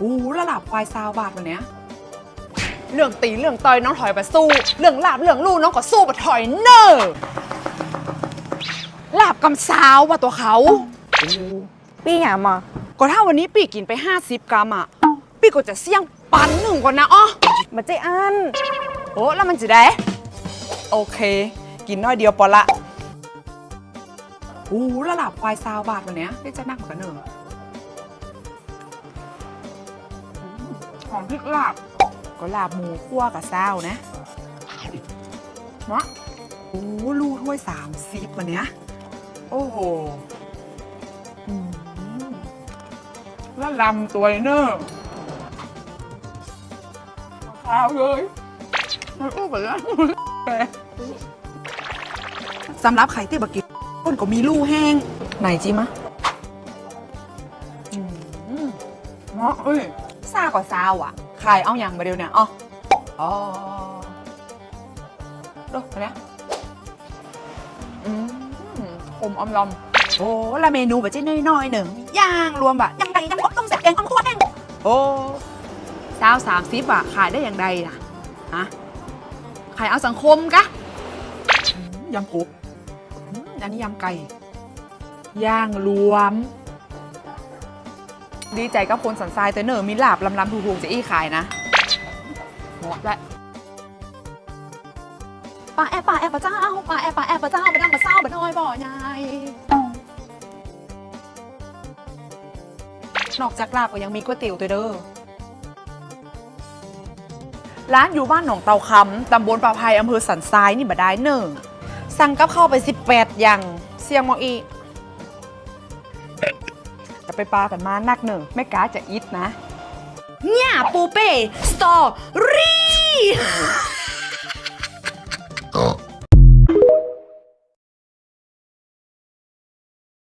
อู้ระดับควายซาวบาทวันเนี้ยเรื่องตีเรื่องต่อยน้องถอยไปสู้ เรื่องลาบเรื่องลู่น้องก็สู้ไปถอยเนอร์ลาบกำซาวว่าตัวเขา ปี้หยามาก็ถ้าวันนี้ปีกินไป 50 กรัมอะ ปีก็จะเสี่ยงปันหนึ่งก่อนนะอ้อมาเจอันโอ้แล้วมันจะได้ โอเค กินน้อยเดียวพอละอู้ระดับควายซาวบาทวันเนี้ยได้จะนั่งกันเนอ หอมพริกลาบก็ลาบหมูคั่วกับซาวนะเนาะอู้ลูถ้วยสามสิบวันเนี้ยโอ้โหแล้วลำตัวเนอะขาวเลยมันอู้แบบนี้สำหรับไข่เต้บะกิคนก็มีลู่แห้ง ไหนจิมะอืมเนาะเอ้ย ซากับซาวอะขายเอาอย่างมาเดียวเนี่ยอ๋ออ๋อดูอันเนี้ยอืมอมอมลอม โอ้ละเมนูแบบเจ๊น้อยๆหนึ่งย่างรวมแบบย่างไก่ย่างกบต้มแซ่บแกงข้าวคั่วแห้งโอ้ซาวสามสิบอะขายได้อย่างใดนะฮะขายเอาสังคมกะยำกบอืมอันนี้ยำไก่ ย่างรวม ดีใจกับคนสันทรายแต่เนอมีลาบลำลำถูกๆจะอี้ขายนะหมดละปลาแอบปลาแอบปลาเจ้าปลาแอบปลาแอบปลาเจ้าไปนั่งมาเศร้าไปน้อยบ่อยายนอกจากลาบก็ยังมีก๋วยเตี๋ยวตัวเด้อร้านอยู่บ้านหนองเตาคำตำบลป่าภัยอำเภอสันทรายนี่บ่ได้เนอสั่งกับเข้าวไป 18 อย่าง เสียงมองอี จะไปปลากันมานักหนึ่งไม่กล้าจะอิดนะ เนี่ยปูเป้สตอรี่